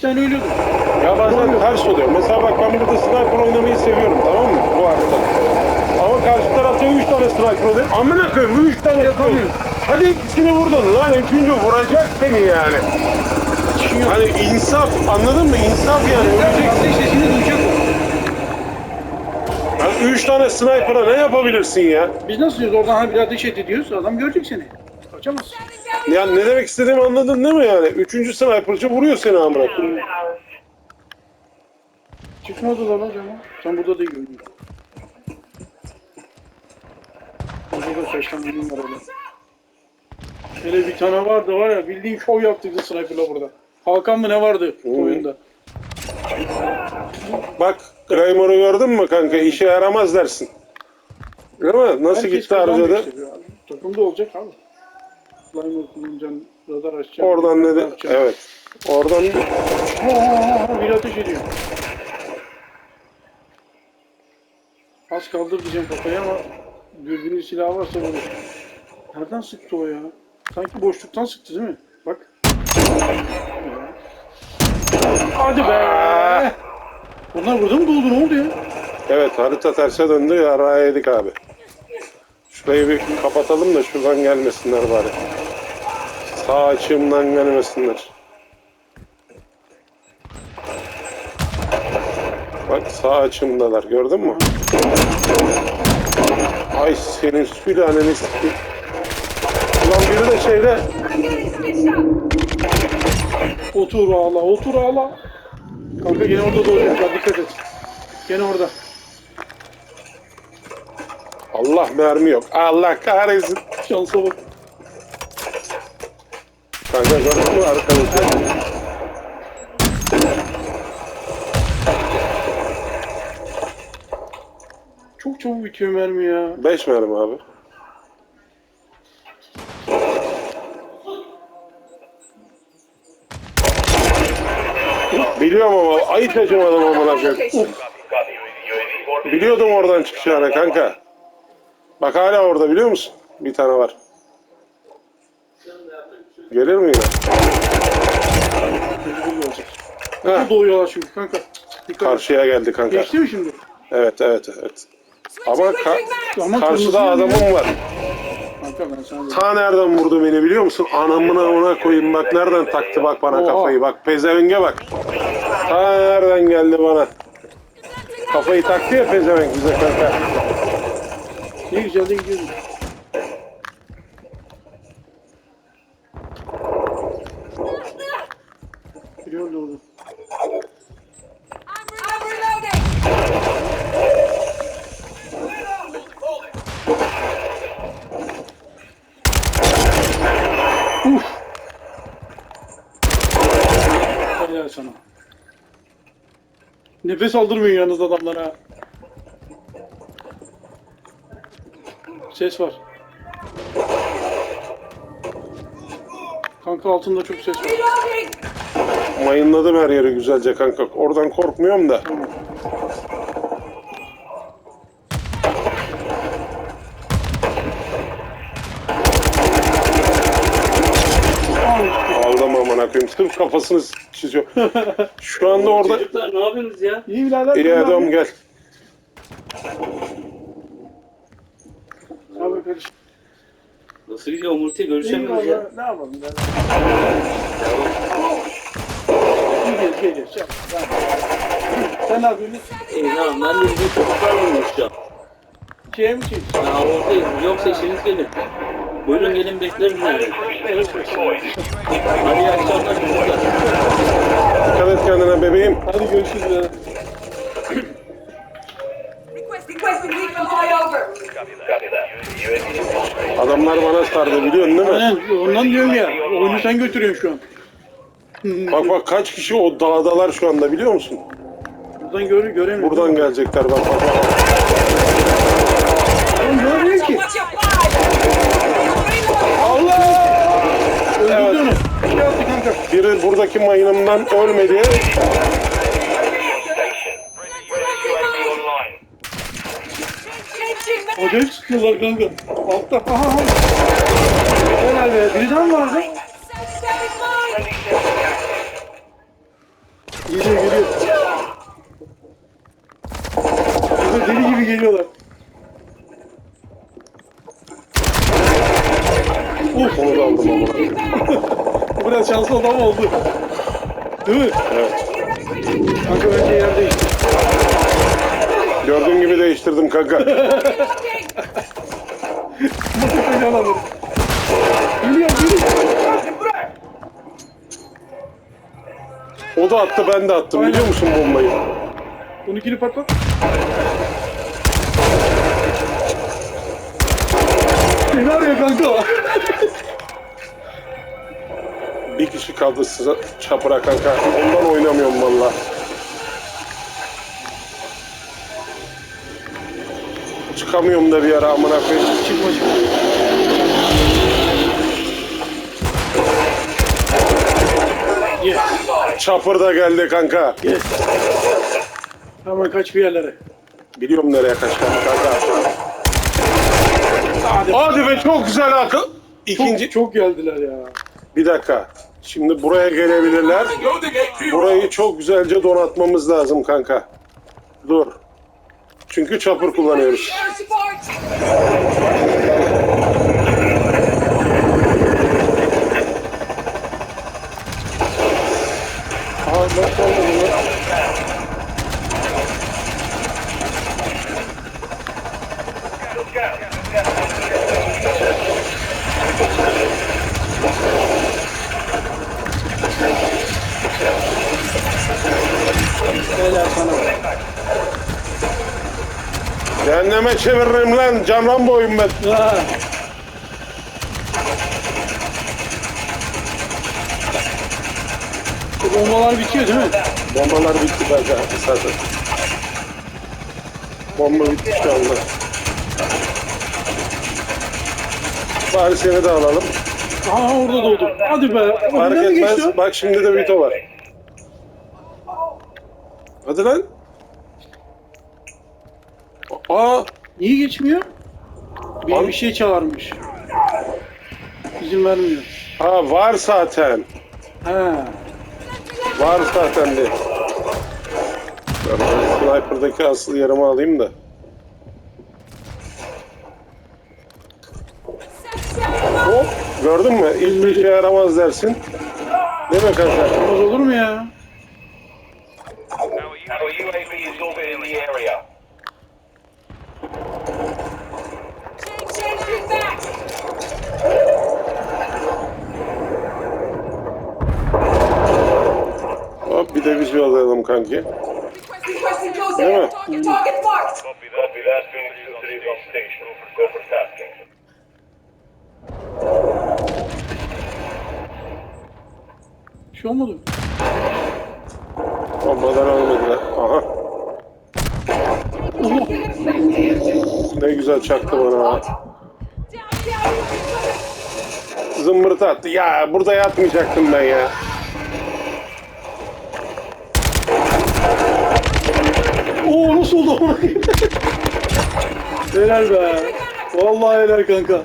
tane ölüyordu. Ya bazen ters oluyor. Mesela bak ben burada sniper oynamayı seviyorum tamam mı? Bu haritada. Ama karşı tarafta 3 tane sniper oluyor. Amına koyayım 3 tane yapamıyor. Hadi ikisini vurdun lan. Üçüncü vuracak seni yani. Hani insaf anladın mı? İnsaf yani. Öleceksin. işte şimdi duyacak. Yani 3 tane sniper'a ne yapabilirsin ya? Biz nasıl diyoruz oradan hani bir ateş et adam görecek seni. Kaçamazsın. Yani ne demek istediğimi anladın değil mi yani? Üçüncü sniper'cı vuruyor seni amına koyayım. Çıkmadı lan hocam. Sen burada da iyi oynuyorsun. Burada da şaştan bilim var öyle. Hele bir tane vardı var ya bildiğin şov yaptıydı sniper'la burada. Hakan mı ne vardı oyunda? Bak Greymore'u gördün mü kanka? İşe yaramaz dersin. Değil mi? Nasıl Herkes gitti işte ya. Takımda olacak abi. Slimer kullanacaksın, radar açacaksın. Oradan dedi. yapacaksın. Evet. Oradan bir ateş ediyor. Az kaldır diyeceğim kafaya ama dürbünün silahı varsa vurur. Nereden sıktı o ya? Sanki boşluktan sıktı değil mi? Bak. Hadi be! Bunlar burada mı doldu? Ne oldu ya? Evet harita terse döndü yarrağı yedik abi. Şurayı bir kapatalım da şuradan gelmesinler bari. Sağ açığımdan gelmesinler. Bak sağ açımdalar gördün mü? Ay senin sülaleni sikeyim. Ulan biri de şeyde Otur ağla, otur ağla. Kanka gene orada dolacak. Dikkat et. Gene orada. Allah mermi yok. Allah kahretsin. Şansa bak. Kanka gördün mü arkadaşlar? Çok çabuk bitiyor mermi ya. 5 mermi abi. Biliyorum ama ay taşımadım amına koyayım. Biliyordum oradan çıkacağını kanka. Bak hala orada biliyor musun? Bir tane var. Gelir mi yine? Bu doğuyorlar çünkü kanka. Dikkat et. karşıya geldi kanka. Geçti mi şimdi? Evet evet evet. Ama ka- Ama karşıda kırmızı adamım var. Kanka ben sana Ta nereden vurdu beni biliyor musun? Anamına ona koyayım bak nereden taktı bak bana Oha. kafayı bak pezevenge bak. Ta nereden geldi bana. Kafayı taktı ya pezevenk bize kanka. Ne güzel de gidiyorsun. Doğru. I'm reloading! Helal sana. Nefes aldırmıyor yalnız adamlara. Ses var. Kanka altında çok ses var. Mayınladım her yeri güzelce kanka. Oradan korkmuyorum da. Aldım amına koyayım. Sırf kafasını çiziyor. Şu anda orada... Çocuklar ne yapıyorsunuz ya? İyi birader. İyi adam gel. Abi kardeşim. Nasıl gidiyor Umurti görüşemiyoruz ya. Ne yapalım ya? İyi gel gel gel. Şey yap, tamam. Sen ne yapıyorsun? İyi tamam ben de bizim çocuklarla uğraşacağım. Şeye mi çekiyorsun? Ya oradayım. Yoksa işiniz gelin. Buyurun gelin beklerim yani. Hadi iyi akşamlar çocuklar. Dikkat et kendine bebeğim. Hadi görüşürüz flyover! Adamlar bana sardı biliyorsun değil mi? Aynen ondan diyorum ya. Oyunu sen götürüyorsun şu an. Bak bak kaç kişi o dağdalar şu anda biliyor musun? Buradan gör, göremiyorum. Buradan gelecekler bak bak. bak. Görmüyor ki. Allah! Onu. Yaptı kanka. Biri buradaki mayınımdan ölmedi. Acayip sıkıyorlar kanka. Altta. Aha, aha. Helal be. Biri daha mı vardı? Kanka bence yer değişti. Gördüğün gibi değiştirdim kanka. Nasıl fena alır? Geliyor geliyor. O da attı ben de attım biliyor musun bombayı? Bunu ikili patlat. Seni arıyor kanka. Bir kişi kaldı sıra çapıra kanka. Ondan oynamıyorum valla. Çıkamıyorum da bir ara amına koyayım. Çıkma çıkma. Yes. Çapır da geldi kanka. Yes. Hemen kaç bir yerlere. Biliyorum nereye kaçtım kanka. Hadi. Hadi be çok güzel akıl. Çok, İkinci. çok geldiler ya. Bir dakika. Şimdi buraya gelebilirler. Burayı çok güzelce donatmamız lazım kanka. Dur. Çünkü çapır kullanıyoruz. Aa sana. Cehenneme çeviririm lan. Camran boyum ben. Ha. Bu bombalar bitiyor değil mi? Bombalar bitti kanka zaten. Bomba bitti şu anda. Bari seni de alalım. Aha orada doğdu. Hadi be. Fark Fark etmez. geçti. o? Bak şimdi de Vito var. Hadi lan. Aa, Niye geçmiyor? Bir, Abi- bir şey çağırmış. İzin vermiyor. ha var zaten. Ha. Var zaten de. Ben bu sniper'daki asıl yerimi alayım da. Gördün mü? Hiçbir işe yaramaz dersin. Değil mi kanka? Olmaz olur mu ya? Hop bir de biz yollayalım kanki. Requesting close Yeah. Şey olmadı? Bombadan almadılar. Aha. Ne güzel çaktı bana. Zımbırtı attı. Ya burada yatmayacaktım ben ya. Oo nasıl oldu? helal be. Vallahi helal kanka.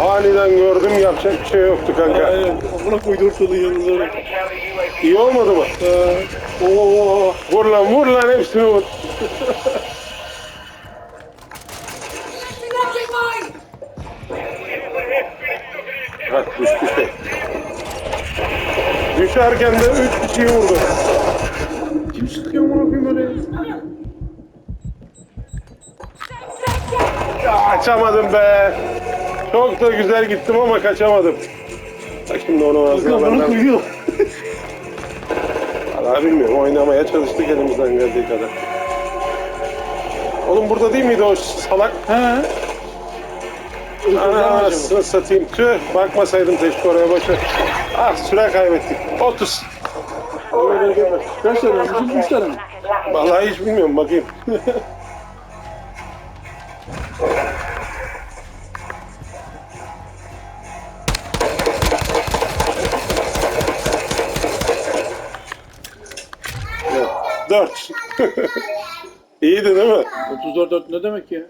Aniden gördüm yapacak bir şey yoktu kanka. Aynen. Amına koydu ortalığın yanınıza bak. Counter UAV İyi olmadı mı? Ee, oo. Vur lan vur lan hepsini vur. Ha düştü şey. Düşerken de üç kişiyi vurdu. Kim sıkıyor amına koyayım öyle? Ya, kaçamadım be. Çok da güzel gittim ama kaçamadım. Bak şimdi onu ağzına bana benden. koyuyor. Valla bilmiyorum oynamaya çalıştık elimizden geldiği kadar. Oğlum burada değil miydi o salak? He. Ana anasını satayım. Tüh bakmasaydım teşvik oraya boşver. Ah süre kaybettik. 30. Kaç tane? Üç tane mi? Vallahi hiç bilmiyorum bakayım. Evet, Dört. İyiydi değil mi? 34 4 ne demek ya?